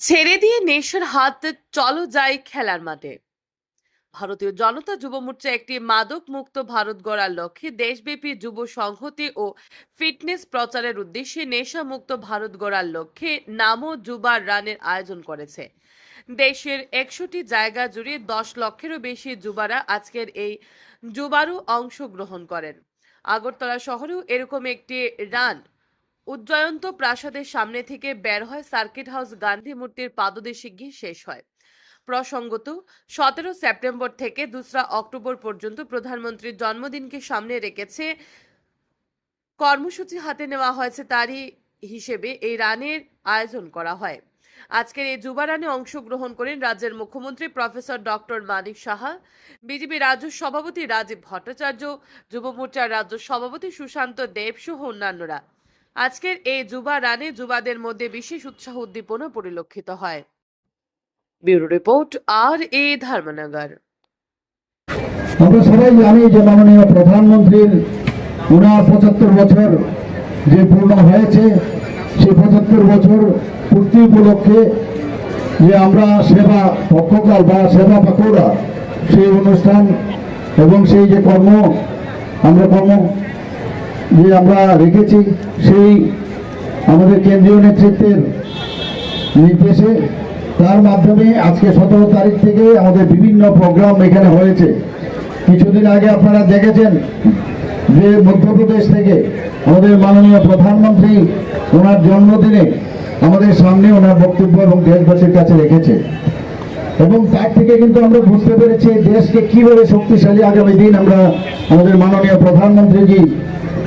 ছেড়ে দিয়ে নেশার হাত চলো যাই খেলার মাঠে। ভারতীয় জনতা যুব মোর্চা একটি মাদক মুক্ত ভারত গড়ার লক্ষ্যে দেশব্যাপী যুব সংহতি ও ফিটনেস প্রচারের উদ্দেশ্যে নেশা মুক্ত ভারত গড়ার লক্ষ্যে নামো যুবার রানের আয়োজন করেছে। দেশের একশোটি জায়গা জুড়ে দশ লক্ষেরও বেশি যুবারা আজকের এই যুবারও অংশগ্রহণ করেন। আগরতলা শহরেও এরকম একটি রান উজ্জয়ন্ত প্রাসাদের সামনে থেকে বের হয় সার্কিট হাউস গান্ধী মূর্তির পাদদেশে গিয়ে শেষ হয়। প্রসঙ্গত, সতেরো সেপ্টেম্বর থেকে দোসরা অক্টোবর পর্যন্ত প্রধানমন্ত্রীর জন্মদিনকে সামনে রেখেছে। কর্মসূচি হাতে নেওয়া হয়েছে তারই হিসেবে এই রানের আয়োজন করা হয়। আজকের এই যুবা রানে অংশগ্রহণ করেন রাজ্যের মুখ্যমন্ত্রী professor doctor Manik Saha, BJP রাজ্য সভাপতি রাজীব ভট্টাচার্য, যুব মোর্চার রাজ্য সভাপতি সুশান্ত দেব সহ অন্যান্যরা। আজকের এই যুবা রানে যুবাদের মধ্যে বিশেষ উৎসাহ উদ্দীপনা পরিলক্ষিত হয়। ব্যুরো রিপোর্ট, আর এ ধর্মনগর। আমরা সবাই জানি যে মাননীয় প্রধানমন্ত্রীর উনার পঁচাত্তর বছর যে পূর্ণ হয়েছে, সেই পঁচাত্তর বছর পূর্তি উপলক্ষে যে আমরা সেবা পক্ষকাল বা সেবা পাকুড়া সেই অনুষ্ঠান এবং সেই যে কর্ম, আমরা কর্ম যে আমরা রেখেছি সেই আমাদের কেন্দ্রীয় নেতৃত্বের নির্দেশে, তার মাধ্যমে আজকে সতেরো তারিখ থেকে আমাদের বিভিন্ন প্রোগ্রাম এখানে হয়েছে। কিছুদিন আগে আপনারা দেখেছেন যে মধ্যপ্রদেশ থেকে আমাদের মাননীয় প্রধানমন্ত্রী ওনার জন্মদিনে আমাদের সামনে ওনার বক্তব্য এবং দেশবাসীর কাছে রেখেছে। এবং তার থেকে কিন্তু আমরা বুঝতে পেরেছি দেশকে কীভাবে শক্তিশালী আগামী দিন আমরা আমাদের মাননীয় প্রধানমন্ত্রীজি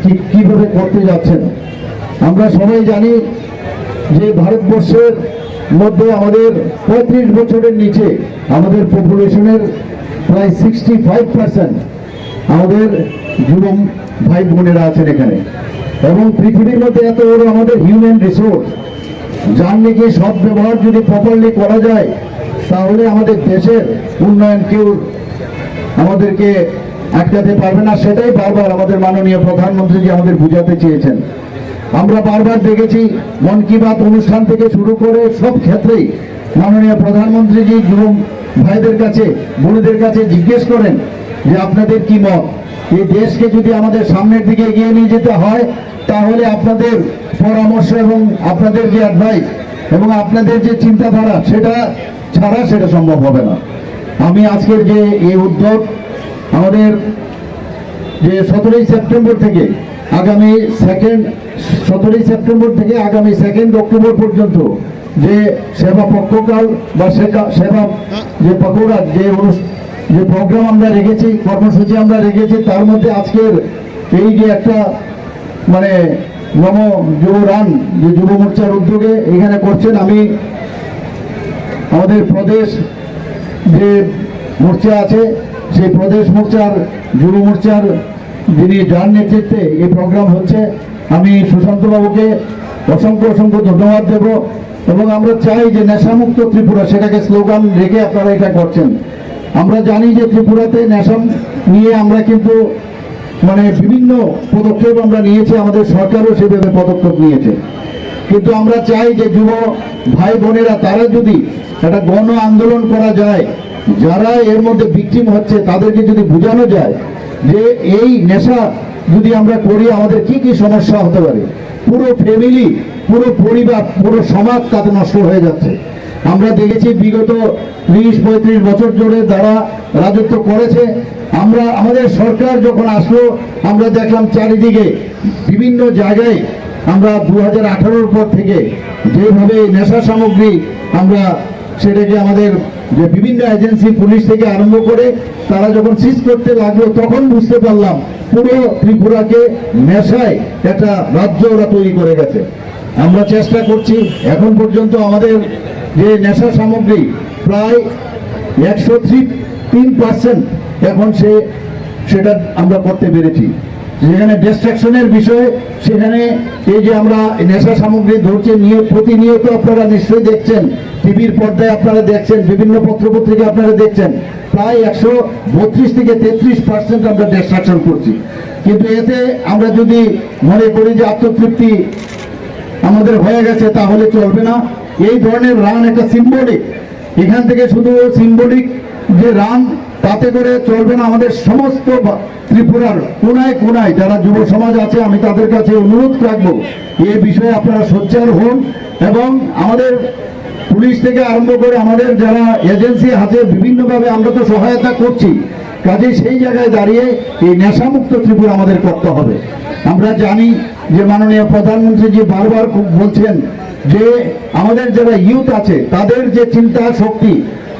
কি- কীভাবে করতে যাচ্ছেন? আমরা সবাই জানি যে ভারতবর্ষের মধ্যে আমাদের পঁয়ত্রিশ বছরের নিচে আমাদের পপুলেশনের প্রায় সিক্সটি ফাইভ পার্সেন্ট আমাদের যুব ভাই বোনেরা আছেন এখানে। এবং পৃথিবীর মধ্যে এত বড় আমাদের হিউম্যান রিসোর্স যার নাকি সব ব্যবহার যদি প্রপারলি করা যায়, তাহলে আমাদের দেশের উন্নয়ন কেউ আমাদেরকে আটকাতে পারবে না সেটাই বারবার আমাদের মাননীয় প্রধানমন্ত্রীজি আমাদের বুঝাতে চেয়েছেন। আমরা বারবার দেখেছি, মন কি বাত অনুষ্ঠান থেকে শুরু করে সব ক্ষেত্রেই মাননীয় প্রধানমন্ত্রীজি যুব ভাইদের কাছে, বোনদের কাছে জিজ্ঞেস করেন যে আপনাদের কি মত? এই দেশকে যদি আমাদের সামনের দিকে এগিয়ে নিয়ে যেতে হয়, তাহলে আপনাদের পরামর্শ এবং আপনাদের যে অ্যাডভাইস এবং আপনাদের যে চিন্তাধারা, সেটা ছাড়া সেটা সম্ভব হবে না। আমি আজকের যে এই উদ্যোগ আমাদের যে সতেরোই সেপ্টেম্বর থেকে আগামী সেকেন্ড সতেরোই সেপ্টেম্বর থেকে আগামী সেকেন্ড অক্টোবর পর্যন্ত যে সেবা পক্ষকাল বা সেবা যে পকোড়া, যে যে প্রোগ্রাম আমরা রেখেছি, কর্মসূচি আমরা রেখেছি, তার মধ্যে আজকের এই যে একটা মানে নম যুব রান, যে যুব মোর্চার উদ্যোগে এখানে করছেন আমি, আমাদের প্রদেশ যে মোর্চা আছে সেই প্রদেশ মোর্চার, যুব মোর্চার যিনি যার নেতৃত্বে এই প্রোগ্রাম হচ্ছে, আমি সুশান্তবাবুকে অসংখ্য অসংখ্য ধন্যবাদ দেব এবং আমরা চাই যে নেশামুক্ত ত্রিপুরা, সেটাকে স্লোগান রেখে আপনারা এটা করছেন। আমরা জানি যে ত্রিপুরাতে নেশা নিয়ে আমরা কিন্তু মানে বিভিন্ন পদক্ষেপ আমরা নিয়েছি, আমাদের সরকারও সেভাবে পদক্ষেপ নিয়েছে। কিন্তু আমরা চাই যে যুব ভাই বোনেরা তারা যদি একটা গণ আন্দোলন করা যায় যারা এর মধ্যে বিক্রিম হচ্ছে, তাদেরকে যদি বোঝানো যায় যে এই নেশা যদি আমরা করি, আমাদের কি কি সমস্যা হতে পারে? পুরো ফ্যামিলি পুরো পরিবার, পুরো সমাজ তাতে নষ্ট হয়ে যাচ্ছে। আমরা দেখেছি বিগত ত্রিশ, পঁয়ত্রিশ বছর ধরে যারা রাজত্ব করেছে, আমরা, আমাদের সরকার যখন আসলো, আমরা দেখলাম চারিদিকে বিভিন্ন জায়গায় আমরা দু হাজার পর থেকে যেভাবে নেশা সামগ্রী আমরা সেটাকে আমাদের যে বিভিন্ন এজেন্সি পুলিশ থেকে আরম্ভ করে তারা যখন সিজ করতে লাগল, তখন বুঝতে পারলাম পুরো ত্রিপুরাকে নেশায় একটা রাজ্য ওরা তৈরি করে গেছে। আমরা চেষ্টা করছি, এখন পর্যন্ত আমাদের যে নেশা সামগ্রী, প্রায় একশো তিন পার্সেন্ট এখন সে, সেটা আমরা করতে পেরেছি। যেখানে ডিস্ট্রাকশনের বিষয়ে, সেখানে এই যে আমরা নেশা সামগ্রী ধরছে, নিয়ে প্রতিনিয়ত আপনারা নিশ্চয়ই দেখছেন টিভির পর্দায় আপনারা দেখছেন, বিভিন্ন পত্রপত্রিকা আপনারা দেখছেন, প্রায় একশো বত্রিশ থেকে তেত্রিশ পার্সেন্ট আমরা ডিস্ট্রাকশন করছি। কিন্তু এতে আমরা যদি মনে করি যে আত্মতৃপ্তি আমাদের হয়ে গেছে, তাহলে চলবে না। এই ধরনের রান একটা সিম্বলিক এখান থেকে শুধু সিম্বলিক যে রান, তাতে করে চলবে না আমাদের সমস্ত ত্রিপুরার কোনায় কোনায় যারা যুব সমাজ আছে, আমি তাদের কাছে অনুরোধ রাখব এই বিষয়ে আপনারা সোচ্চার হন এবং আমাদের পুলিশ থেকে আরম্ভ করে আমাদের যারা এজেন্সি হাতে বিভিন্নভাবে আমরা তো সহায়তা করছি, কাজে সেই জায়গায় দাঁড়িয়ে এই নেশামুক্ত ত্রিপুরা আমাদের করতে হবে। আমরা জানি যে মাননীয় প্রধানমন্ত্রী যে বারবার বলছেন যে আমাদের যারা ইউথ আছে, তাদের যে চিন্তা শক্তি,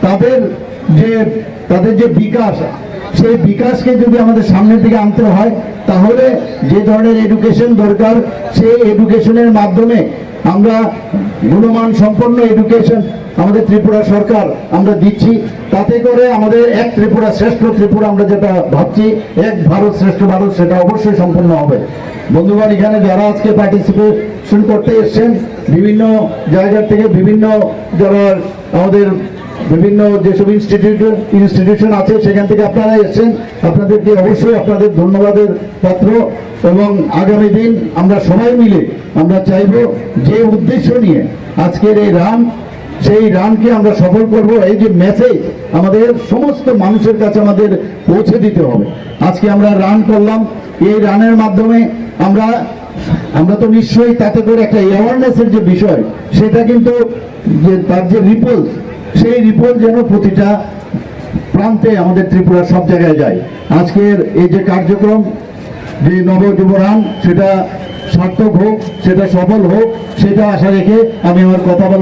তাদের যে তাদের যে বিকাশ, সেই বিকাশকে যদি আমাদের সামনের দিকে আনতে হয়, তাহলে যে ধরনের এডুকেশন দরকার, সেই এডুকেশনের মাধ্যমে আমরা গুণমান সম্পন্ন এডুকেশন আমাদের ত্রিপুরা সরকার আমরা দিচ্ছি। তাতে করে আমাদের এক ত্রিপুরা শ্রেষ্ঠ ত্রিপুরা আমরা যেটা ভাবছি, এক ভারত শ্রেষ্ঠ ভারত সেটা অবশ্যই সম্পন্ন হবে। বন্ধুগণ, এখানে যারা আজকে পার্টিসিপেশন করতে এসছেন, বিভিন্ন জায়গা থেকে বিভিন্ন যারা আমাদের বিভিন্ন যেসব ইনস্টিটিউট ইনস্টিটিউশন আছে, সেখান থেকে আপনারা এসেছেন। আপনাদেরকে অবশ্যই আপনাদের ধন্যবাদের পাত্র এবং আগামী দিন আমরা সবাই মিলে আমরা চাইব যে উদ্দেশ্য নিয়ে আজকের এই রান, সেই রানকে আমরা সফল করব, এই যে মেসেজ আমাদের সমস্ত মানুষের কাছে আমাদের পৌঁছে দিতে হবে। আজকে আমরা রান করলাম, এই রানের মাধ্যমে আমরা আমরা তো নিশ্চয়ই তাতে করে একটা অ্যাওয়ারনেসের যে বিষয়, সেটা কিন্তু যে তার যে রিপোর্ট সেই রিপোর্ট যেন প্রতিটা প্রান্তে আমাদের ত্রিপুরার সব জায়গায় যায়। আজকের এই যে কার্যক্রম, যে নবযুবরান সেটা সার্থক হোক, সেটা সফল হোক, সেটা আশা রেখে আমি আমার কথা বলা